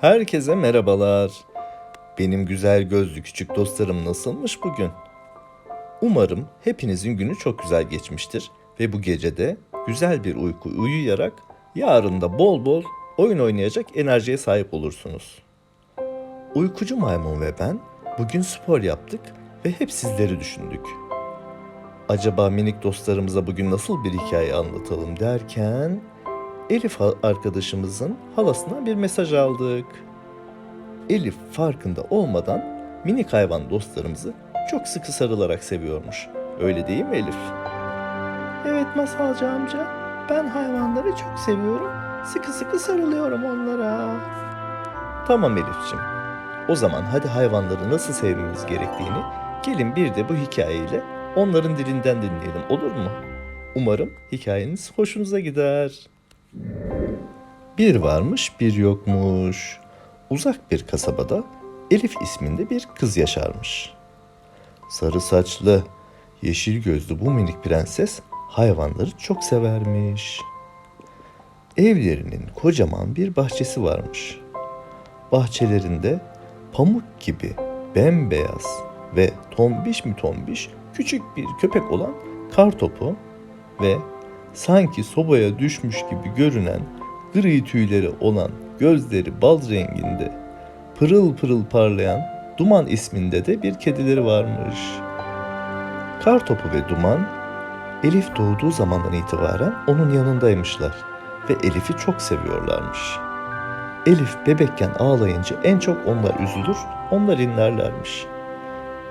Herkese merhabalar. Benim güzel gözlü küçük dostlarım nasılmış bugün? Umarım hepinizin günü çok güzel geçmiştir ve bu gecede güzel bir uyku uyuyarak yarın da bol bol oyun oynayacak enerjiye sahip olursunuz. Uykucu maymun ve ben bugün spor yaptık ve hep sizleri düşündük. Acaba minik dostlarımıza bugün nasıl bir hikaye anlatalım derken Elif arkadaşımızın halasından bir mesaj aldık. Elif farkında olmadan minik hayvan dostlarımızı çok sıkı sarılarak seviyormuş. Öyle değil mi Elif? Evet Masalcı amca. Ben hayvanları çok seviyorum. Sıkı sıkı sarılıyorum onlara. Tamam Elif'ciğim. O zaman hadi hayvanları nasıl sevmemiz gerektiğini gelin bir de bu hikayeyle onların dilinden dinleyelim olur mu? Umarım hikayeniz hoşunuza gider. Bir varmış bir yokmuş. Uzak bir kasabada Elif isminde bir kız yaşarmış. Sarı saçlı, yeşil gözlü bu minik prenses hayvanları çok severmiş. Evlerinin kocaman bir bahçesi varmış. Bahçelerinde pamuk gibi bembeyaz ve tombiş mi tombiş küçük bir köpek olan kartopu ve sanki sobaya düşmüş gibi görünen gri tüyleri olan gözleri bal renginde pırıl pırıl parlayan Duman isminde de bir kedileri varmış. Kartopu ve Duman Elif doğduğu zamandan itibaren onun yanındaymışlar ve Elif'i çok seviyorlarmış. Elif bebekken ağlayınca en çok onlar üzülür, onlar inlerlermiş.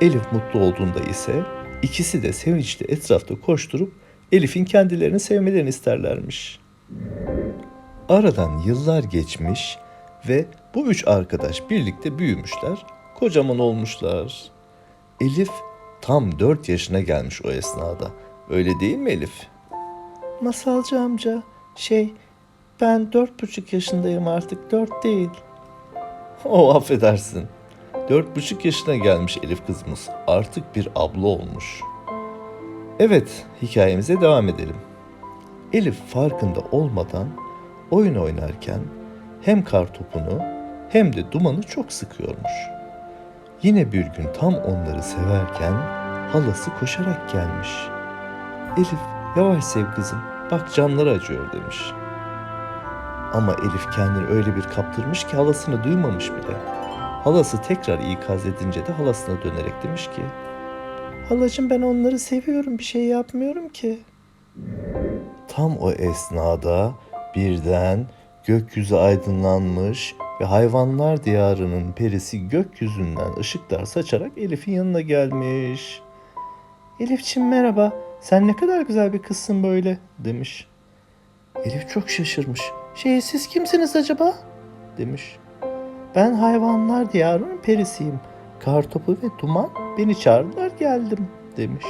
Elif mutlu olduğunda ise ikisi de sevinçle etrafta koşturup Elif'in kendilerini sevmelerini isterlermiş. Aradan yıllar geçmiş ve bu üç arkadaş birlikte büyümüşler, kocaman olmuşlar. Elif tam dört yaşına gelmiş o esnada. Öyle değil mi Elif? Masalcı amca, şey ben dört buçuk yaşındayım artık, dört değil. O affedersin. Dört buçuk yaşına gelmiş Elif kızımız. Artık bir abla olmuş. Evet, hikayemize devam edelim. Elif farkında olmadan oyun oynarken hem kartopunu hem de dumanı çok sıkıyormuş. Yine bir gün tam onları severken halası koşarak gelmiş. Elif yavaş sev kızım bak canları acıyor demiş. Ama Elif kendini öyle bir kaptırmış ki halasını duymamış bile. Halası tekrar ikaz edince de halasına dönerek demiş ki Halacığım ben onları seviyorum bir şey yapmıyorum ki. Tam o esnada birden gökyüzü aydınlanmış ve hayvanlar diyarının perisi gökyüzünden ışıklar saçarak Elif'in yanına gelmiş. Elifçim merhaba, sen ne kadar güzel bir kızsın böyle demiş. Elif çok şaşırmış. Şey siz kimsiniz acaba? demiş. Ben hayvanlar diyarının perisiyim. Kartopu ve duman beni çağırdılar geldim demiş.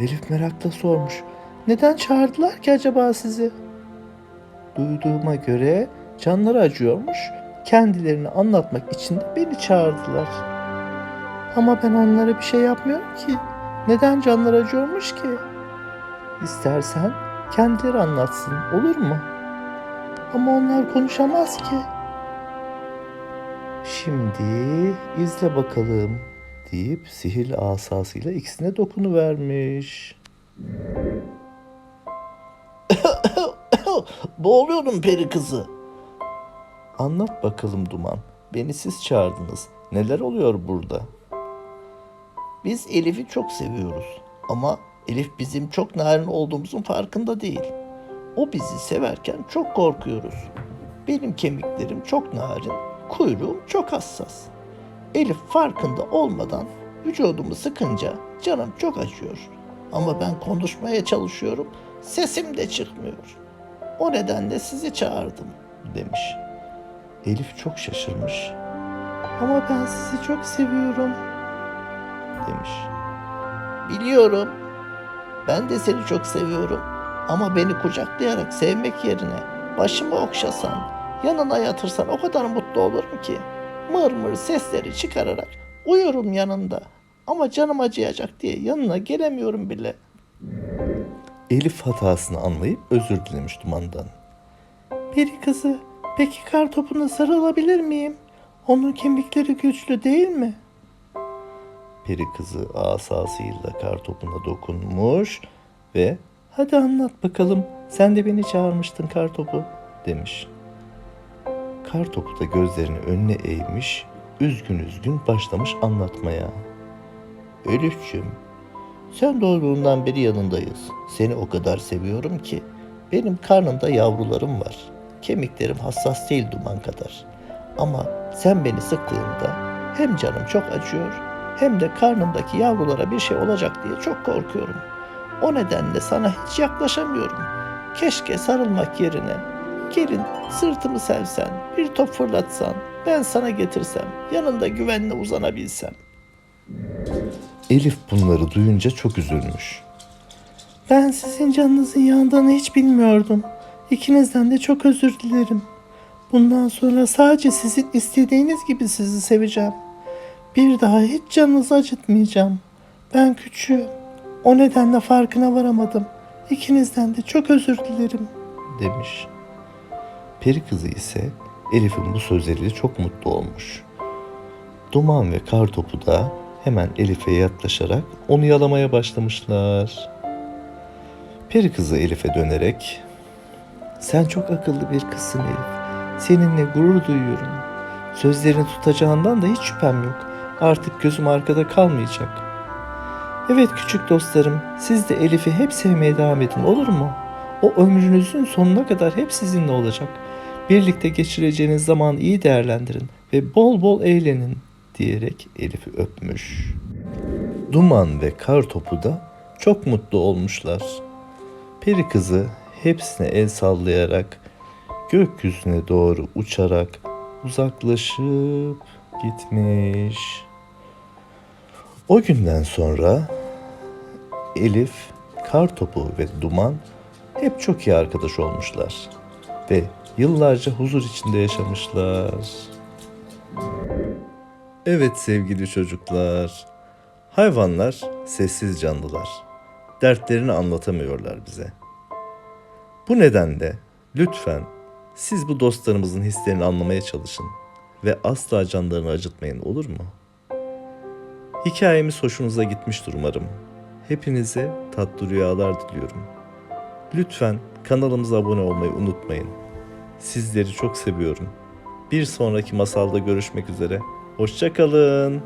Elif merakla sormuş. Neden çağırdılar ki acaba sizi? Duyduğuma göre canları acıyormuş. Kendilerini anlatmak için de beni çağırdılar. Ama ben onlara bir şey yapmıyorum ki. Neden canları acıyormuş ki? İstersen kendileri anlatsın olur mu? Ama onlar konuşamaz ki. Şimdi izle bakalım deyip sihirli asasıyla ikisine dokunuvermiş. Boğuluyorum peri kızı. Anlat bakalım Duman. Beni siz çağırdınız. Neler oluyor burada? Biz Elif'i çok seviyoruz. Ama Elif bizim çok narin olduğumuzun farkında değil. O bizi severken çok korkuyoruz. Benim kemiklerim çok narin, kuyruğum çok hassas. Elif farkında olmadan vücudumu sıkınca canım çok acıyor. Ama ben konuşmaya çalışıyorum, sesim de çıkmıyor. O nedenle sizi çağırdım demiş. Elif çok şaşırmış. Ama ben sizi çok seviyorum demiş. Biliyorum. Ben de seni çok seviyorum. Ama beni kucaklayarak sevmek yerine başımı okşasan, yanına yatırsan o kadar mutlu olurum ki. Mır mır sesleri çıkararak uyurum yanında. Ama canım acıyacak diye yanına gelemiyorum bile. Elif hatasını anlayıp özür dilemiş Duman'dan. Peri kızı Peki kar topuna sarılabilir miyim? Onun kemikleri güçlü değil mi? Peri kızı asasıyla kar topuna dokunmuş ve Hadi anlat bakalım. Sen de beni çağırmıştın kar topu. demiş. Kar topu da gözlerini önüne eğmiş, üzgün üzgün başlamış anlatmaya. Elif'ciğim, sen doğduğundan beri yanındayız. Seni o kadar seviyorum ki benim karnımda yavrularım var. Kemiklerim hassas değil duman kadar. Ama sen beni sıktığında hem canım çok acıyor hem de karnımdaki yavrulara bir şey olacak diye çok korkuyorum. O nedenle sana hiç yaklaşamıyorum. Keşke sarılmak yerine gelin sırtımı sevsen, bir top fırlatsan, ben sana getirsem, yanında güvenle uzanabilsem. Elif bunları duyunca çok üzülmüş. Ben sizin canınızın yandığını hiç bilmiyordum. İkinizden de çok özür dilerim. Bundan sonra sadece sizin istediğiniz gibi sizi seveceğim. Bir daha hiç canınızı acıtmayacağım. Ben küçüğüm. O nedenle farkına varamadım. İkinizden de çok özür dilerim. demiş. Peri kızı ise Elif'in bu sözleriyle çok mutlu olmuş. Duman ve Kartopu da hemen Elif'e yaklaşarak onu yalamaya başlamışlar. Peri kızı Elif'e dönerek "Sen çok akıllı bir kızsın Elif. Seninle gurur duyuyorum. Sözlerini tutacağından da hiç şüphem yok. Artık gözüm arkada kalmayacak. Evet küçük dostlarım, siz de Elif'i hep sevmeye devam edin olur mu? O ömrünüzün sonuna kadar hep sizinle olacak. Birlikte geçireceğiniz zamanı iyi değerlendirin ve bol bol eğlenin diyerek Elif'i öpmüş. Duman ve kar topu da çok mutlu olmuşlar. Peri kızı hepsine el sallayarak gökyüzüne doğru uçarak uzaklaşıp gitmiş. O günden sonra Elif, Kartopu ve Duman hep çok iyi arkadaş olmuşlar ve yıllarca huzur içinde yaşamışlar. Evet sevgili çocuklar, hayvanlar sessiz canlılar. Dertlerini anlatamıyorlar bize. Bu nedenle lütfen siz bu dostlarımızın hislerini anlamaya çalışın ve asla canlarını acıtmayın olur mu? Hikayemiz hoşunuza gitmiştir umarım. Hepinize tatlı rüyalar diliyorum. Lütfen kanalımıza abone olmayı unutmayın. Sizleri çok seviyorum. Bir sonraki masalda görüşmek üzere. Hoşçakalın.